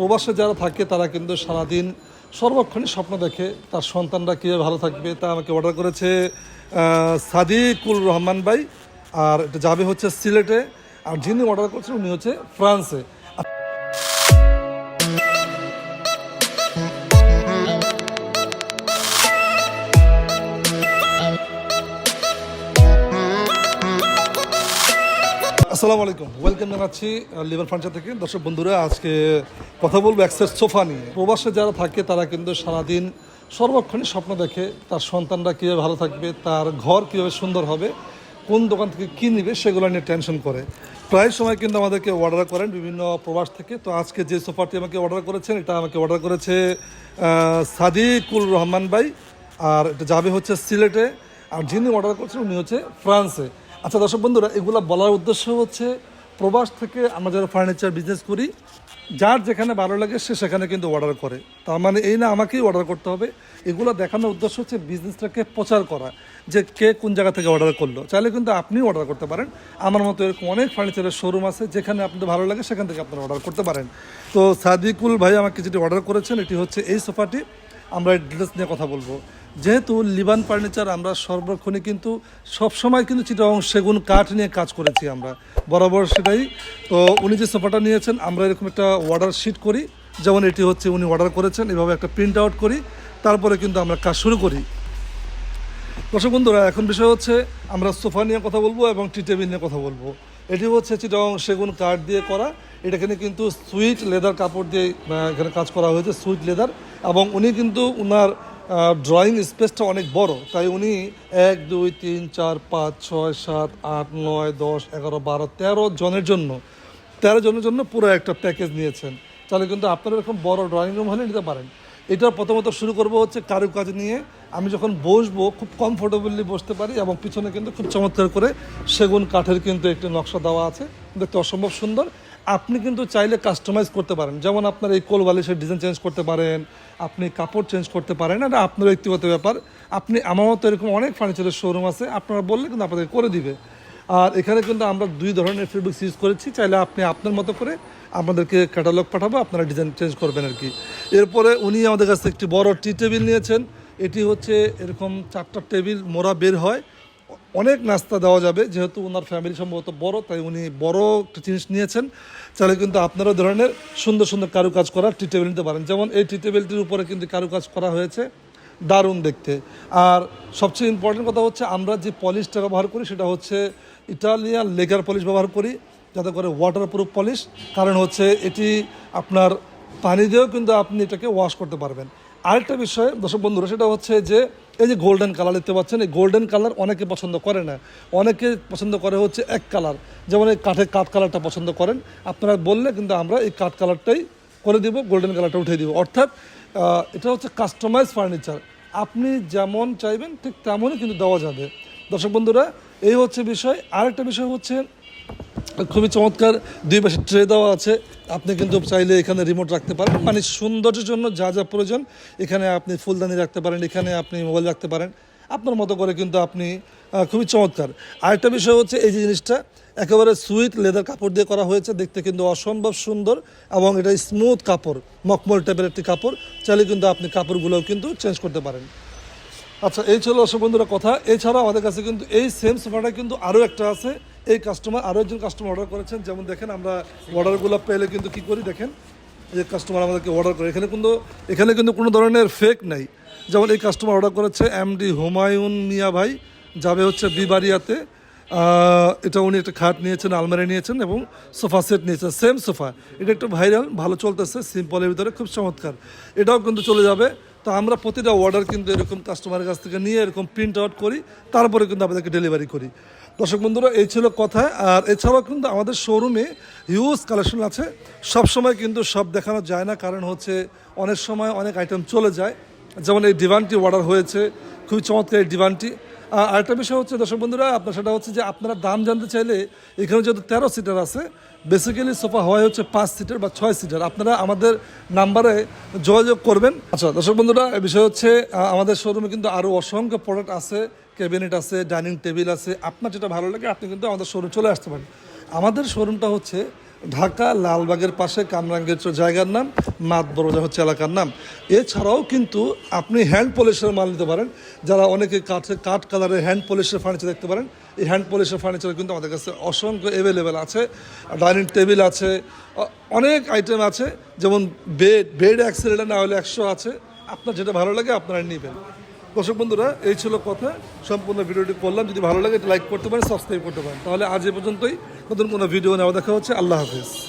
প্রবাসে যারা থাকে, তারা কিন্তু সারাদিন সর্বক্ষণই স্বপ্ন দেখে তার সন্তানরা কীভাবে ভালো থাকবে তা আমাকে অর্ডার করেছে সাদিকুল রহমান ভাই। আর এটা যাবে হচ্ছে সিলেটে। আর যিনি অর্ডার করছেন, উনি হচ্ছে ফ্রান্সে। আসসালামু আলাইকুম। ওয়েলকাম জানাচ্ছি লিভার ফার্নিচার থেকে। দর্শক বন্ধুরা, আজকে কথা বলব অ্যাক্সেস সোফা নিয়ে। প্রবাসে যারা থাকে, তারা কিন্তু সারাদিন সর্বক্ষণই স্বপ্ন দেখে তার সন্তানরা কীভাবে ভালো থাকবে, তার ঘর কীভাবে সুন্দর হবে, কোন দোকান থেকে কী নিবে, সেগুলো নিয়ে টেনশন করে। প্রায় সময় কিন্তু আমাদেরকে অর্ডার করেন বিভিন্ন প্রবাস থেকে। তো আজকে যে সোফাটি আমাকে অর্ডার করেছেন, এটা আমাকে অর্ডার করেছে সাদিকুল রহমান ভাই। আর এটা যাবে হচ্ছে সিলেটে। আর যিনি অর্ডার করছেন, উনি হচ্ছে ফ্রান্সে। আচ্ছা দর্শক বন্ধুরা, এগুলো বলার উদ্দেশ্য হচ্ছে প্রবাস থেকে আমরা যারা ফার্নিচার বিজনেস করি, যার যেখানে ভালো লাগে সে সেখানে কিন্তু অর্ডার করে। তার মানে এই না, আমাকেই অর্ডার করতে হবে। এগুলো দেখানোর উদ্দেশ্য হচ্ছে বিজনেসটাকে প্রচার করা, যে কে কোন জায়গা থেকে অর্ডার করল। চাইলে কিন্তু আপনিও অর্ডার করতে পারেন। আমার মতো এরকম অনেক ফার্নিচারের শোরুম আছে, যেখানে আপনাদের ভালো লাগে সেখান থেকে আপনারা অর্ডার করতে পারেন। তো সাদিকুল ভাই আমাকে যেটি অর্ডার করেছেন, এটি হচ্ছে এই সোফাটি আমরা ডিটেলস নিয়ে কথা বলব। যেহেতু লিবান ফার্নিচার আমরা সর্বক্ষণে কিন্তু সবসময় কিন্তু চিটাং সেগুন কাঠ নিয়ে কাজ করেছি আমরা। বরাবর সেটাই। তো উনি যে সোফাটা নিয়েছেন, আমরা এরকম একটা অর্ডার শিট করি, যেমন এটি হচ্ছে উনি অর্ডার করেছেন, এভাবে একটা প্রিন্ট আউট করি, তারপরে কিন্তু আমরা কাজ শুরু করি। দর্শক বন্ধুরা, এখন বিষয় হচ্ছে আমরা সোফা নিয়ে কথা বলব এবং টি টেবিল নিয়ে কথা বলব। এটি হচ্ছে চিটং সেগুন কাঠ দিয়ে করা। এটা এখানে কিন্তু সুইট লেদার কাপড় দিয়ে এখানে কাজ করা হয়েছে, সুইট লেদার। এবং উনি কিন্তু উনার ড্রয়িং স্পেসটা অনেক বড়। তাই উনি এক, দুই, তিন, চার, পাঁচ, ছয়, সাত, আট, নয়, দশ, এগারো, বারো, তেরো জনের জন্য, তেরো জনের জন্য পুরো একটা প্যাকেজ নিয়েছেন। তাহলে কিন্তু আপনারা এরকম বড় ড্রয়িং রুম হলে নিতে পারেন। এটা প্রথমত শুরু করব হচ্ছে কারুকাজ নিয়ে। আমি যখন বসবো, খুব কমফোর্টেবলি বসতে পারি এবং পিছনে কিন্তু খুব চমৎকার করে সেগুন, কাঠের কিন্তু একটি নকশা দেওয়া আছে। দেখতে অসম্ভব সুন্দর। আপনি কিন্তু চাইলে কাস্টমাইজ করতে পারেন। যেমন আপনার এই কোল বালিশের ডিজাইন চেঞ্জ করতে পারেন, আপনি কাপড় চেঞ্জ করতে পারেন, এটা আপনার ব্যক্তিগত ব্যাপার। আপনি আমার মতো এরকম অনেক ফার্নিচারের শোরুম আছে, আপনারা বললে কিন্তু আপনাদের করে দিবে। আর এখানে কিন্তু আমরা দুই ধরনের ফেব্রিক্স ইউজ করেছি। চাইলে আপনি আপনার মতো করে আমাদেরকে ক্যাটালগ পাঠাবো, আপনারা ডিজাইন চেঞ্জ করবেন আর কি। এরপরে উনি আমাদের কাছে একটি বড় টি টেবিল নিয়েছেন। এটি হচ্ছে এরকম চারটা টেবিল মোড়া বের হয়। অনেক নাস্তা দেওয়া যাবে, যেহেতু ওনার ফ্যামিলি সম্ভবত বড়, তাই উনি বড় একটা জিনিস নিয়েছেন। তাহলে কিন্তু আপনারা ধরনের সুন্দর সুন্দর কারুকাজ করা টি টেবিল নিতে পারেন। যেমন এই টি টেবিলটির উপরে কিন্তু কারুকাজ করা হয়েছে দারুণ দেখতে। আর সবচেয়ে ইম্পর্টেন্ট কথা হচ্ছে আমরা যে পলিশটা ব্যবহার করি, সেটা হচ্ছে ইটালিয়ান লেগার পলিশ ব্যবহার করি, যাতে করে ওয়াটার প্রুফ পলিশ। কারণ হচ্ছে এটি আপনার পানি দিয়েও কিন্তু আপনি এটাকে ওয়াশ করতে পারবেন। আরেকটা বিষয়, দর্শক বন্ধুরা, সেটা হচ্ছে যে এই যে গোল্ডেন কালার দেখতে পাচ্ছেন, এই গোল্ডেন কালার অনেকে পছন্দ করে না। অনেকে পছন্দ করে হচ্ছে এক কালার যেমন এই কাঠের কাঠ কালারটা পছন্দ করেন। আপনারা বললে কিন্তু আমরা এই কাঠ কালারটাই করে দিব গোল্ডেন কালারটা উঠিয়ে দিব। অর্থাৎ এটা হচ্ছে কাস্টমাইজ ফার্নিচার আপনি যেমন চাইবেন, ঠিক তেমনই কিন্তু দেওয়া যাবে। দর্শক বন্ধুরা এই হচ্ছে বিষয়। আরেকটা বিষয় হচ্ছে, খুবই চমৎকার দুই পাশে ট্রে দেওয়া আছে। আপনি কিন্তু চাইলে এখানে রিমোট রাখতে পারেন। মানে সৌন্দর্যের জন্য যা যা প্রয়োজন, এখানে আপনি ফুলদানি রাখতে পারেন, এখানে আপনি মোবাইল রাখতে পারেন। আপনার মতো করে কিন্তু আপনি খুবই চমৎকার। আরেকটা বিষয় হচ্ছে এই যে জিনিসটা, একেবারে সুইট লেদার কাপড় দিয়ে করা হয়েছে। দেখতে কিন্তু অসম্ভব সুন্দর এবং এটা স্মুথ কাপড়, মকমল টাইপের একটি কাপড়। চাইলে কিন্তু আপনি কাপড়গুলোও কিন্তু চেঞ্জ করতে পারেন। আচ্ছা এই ছিল দর্শক বন্ধুরা কথা। এছাড়াও আমাদের কাছে কিন্তু এই সেম সোফাটা কিন্তু আরও একটা আছে। এই কাস্টমার আরও একজন কাস্টমার অর্ডার করেছেন। যেমন দেখেন আমরা অর্ডারগুলো পেলে কিন্তু কি করি দেখেন? যে কাস্টমার আমাদেরকে অর্ডার করে। এখানে কিন্তু এখানে কিন্তু কোনো ধরনের ফেক নাই। যেমন এই কাস্টমার অর্ডার করেছে এমডি হুমায়ুন মিয়া ভাই যাবে হচ্ছে বিবারিয়াতে আহ, এটা উনি একটা খাট নিয়েছেন আলমারি নিয়েছেন এবং সোফা সেট নিয়েছেন। সেম সোফা এটা একটু ভাইরাল ভালো চলতেছে সিম্পলের ভিতরে খুব চমৎকার। এটাও কিন্তু চলে যাবে। তো আমরা প্রতিটা অর্ডার কিন্তু এরকম কাস্টমারের কাছ থেকে নিয়ে এরকম প্রিন্ট আউট করি, তারপরে কিন্তু আমাদেরকে ডেলিভারি করি। দর্শক বন্ধুরা, এই ছিল কথা। আর এছাড়াও কিন্তু আমাদের শোরুমে হিউজ কালেকশন আছে। সব সময় কিন্তু সব দেখানো যায় না, কারণ হচ্ছে অনেক সময় অনেক আইটেম চলে যায়। যেমন এই ডিভানটি অর্ডার হয়েছে, খুবই চমৎকার এই ডিভানটি আরেকটা বিষয় হচ্ছে, দর্শক বন্ধুরা, আপনার সেটা হচ্ছে যে আপনারা দাম জানতে চাইলে এখানে যেহেতু তেরো সিটার আছে বেসিক্যালি সোফা হয় হচ্ছে পাঁচ সিটার বা ছয় সিটার আপনারা আমাদের নাম্বারে যোগাযোগ করবেন। আচ্ছা দর্শক বন্ধুরা এই বিষয় হচ্ছে আমাদের শোরুমে কিন্তু আরও অসংখ্য প্রোডাক্ট আছে ক্যাবিনেট আছে ডাইনিং টেবিল আছে। আপনার যেটা ভালো লাগে, আপনি কিন্তু আমাদের শোরুম চলে আসতে পারেন। আমাদের শোরুমটা হচ্ছে ঢাকা লালবাগের পাশে কামরাঙ্গের জায়গার নাম মাত বড়জা হচ্ছে এলাকার নাম। এছাড়াও কিন্তু আপনি হ্যান্ড পলিশের মাল নিতে পারেন। যারা অনেকে কাঠে কাঠ কালারের হ্যান্ড পলিশের ফার্নিচার দেখতে পারেন, এই হ্যান্ড পলিশের ফার্নিচার কিন্তু আমাদের কাছে অসংখ্য অ্যাভেলেবেল আছে। ডাইনিং টেবিল আছে অনেক আইটেম আছে। যেমন বেড বেড অ্যাক্সিলেটার না হলে একশো আছে। আপনার যেটা ভালো লাগে আপনারা নেবেন। দর্শক বন্ধুরা, এই ছিল কথা। সম্পূর্ণ ভিডিওটি করলাম। যদি ভালো লাগে লাইক করতে পারেন সাবস্ক্রাইব করতে পারেন। তাহলে আজ এ পর্যন্তই। নতুন কোনো ভিডিও নেওয়া দেখা হচ্ছে। আল্লাহ হাফিজ।